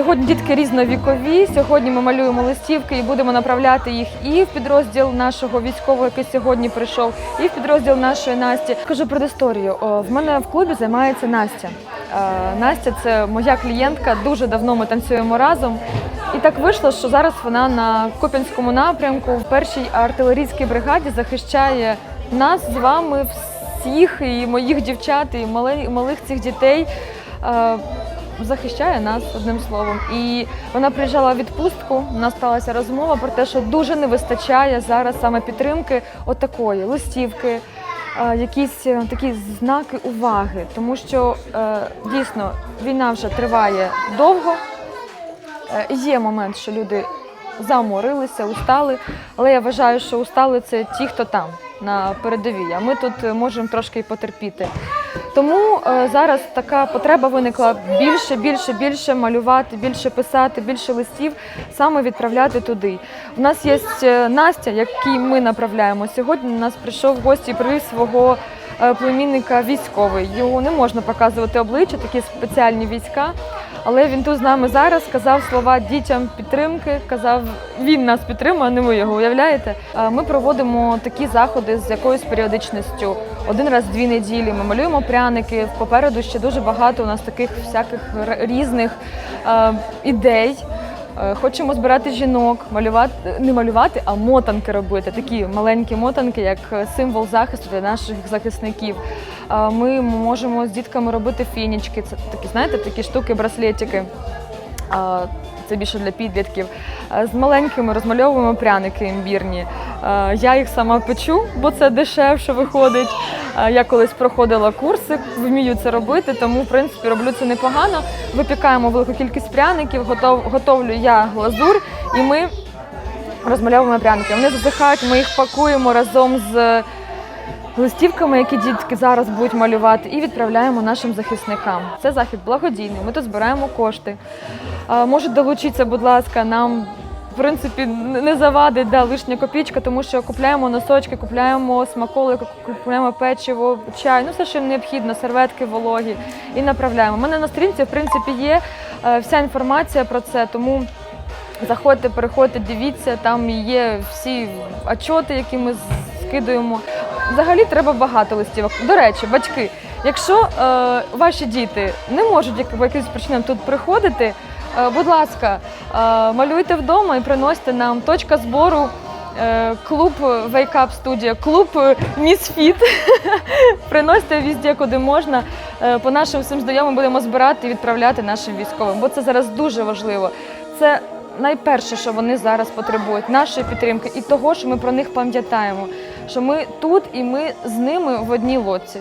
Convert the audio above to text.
Сьогодні дітки різновікові. Сьогодні ми малюємо листівки і будемо направляти їх і в підрозділ нашого військового, який сьогодні прийшов, і в підрозділ нашої Насті. Кажу про історію. В мене в клубі займається Настя. Е, Настя це моя клієнтка. Дуже давно ми танцюємо разом. І так вийшло, що зараз вона на Куп'янському напрямку в першій артилерійській бригаді захищає нас з вами всіх, і моїх дівчат, і малих, малих цих дітей. Захищає нас одним словом. І вона приїжджала в відпустку. У нас сталася розмова про те, що дуже не вистачає зараз саме підтримки отакої листівки, якісь е, такі знаки уваги, тому що е, дійсно війна вже триває довго. Е, Є момент, що люди заморилися, устали, але я вважаю, що устали це ті, хто там на передовій. А ми тут е, можемо трошки й потерпіти. Тому е, зараз така потреба виникла більше, більше, більше малювати, більше писати, більше листів, саме відправляти туди. У нас є е, Настя, який ми направляємо. Сьогодні нас прийшов в гості і привів свого племінника військовий. Його не можна показувати обличчя, такі спеціальні війська. Але він тут з нами зараз сказав слова дітям підтримки. Казав, він нас підтримує, а не ми його уявляєте. Ми проводимо такі заходи з якоюсь періодичністю. Один раз дві неділі. Ми малюємо пряники. Попереду ще дуже багато у нас таких всяких різних ідей. Е, Хочемо збирати жінок, малювати не малювати, а мотанки робити. Такі маленькі мотанки, як е, символ захисту для наших захисників. Е, Ми можемо з дітками робити фінічки. Це такі, знаєте, такі штуки, браслетики. Це більше для підлітків. Е, З маленькими розмальовуємо пряники імбірні. Е, Я їх сама печу, бо це дешевше виходить. Е, Я колись проходила курси, вмію це робити, тому в принципі роблю це непогано. Випікаємо велику кількість пряників, готов, готовлю я глазур, і ми розмальовуємо пряники. Вони засихають, ми їх пакуємо разом з листівками, які дітки зараз будуть малювати, і відправляємо нашим захисникам. Це захід благодійний. Ми тут збираємо кошти. Можуть долучитися, будь ласка, нам. В принципі, не завадить да, лишня копійка, тому що купляємо носочки, купляємо смаколики, купляємо печиво, чай, ну все, що необхідно, серветки вологі і направляємо. У мене на сторінці, в принципі, є е, вся інформація про це, тому заходьте, переходьте, дивіться, там є всі отчоти, які ми скидуємо. Взагалі треба багато листівок. До речі, батьки, якщо е, ваші діти не можуть по якимось причинам тут приходити, будь ласка, е, малюйте вдома і приносьте нам точка збору. е, Клуб Wake Up Studio, клуб е, Misfit. Приносьте візде, куди можна. Е, По нашим всім знайомим будемо збирати і відправляти нашим військовим, бо це зараз дуже важливо. Це найперше, що вони зараз потребують, нашої підтримки і того, що ми про них пам'ятаємо, що ми тут і ми з ними в одній лодці.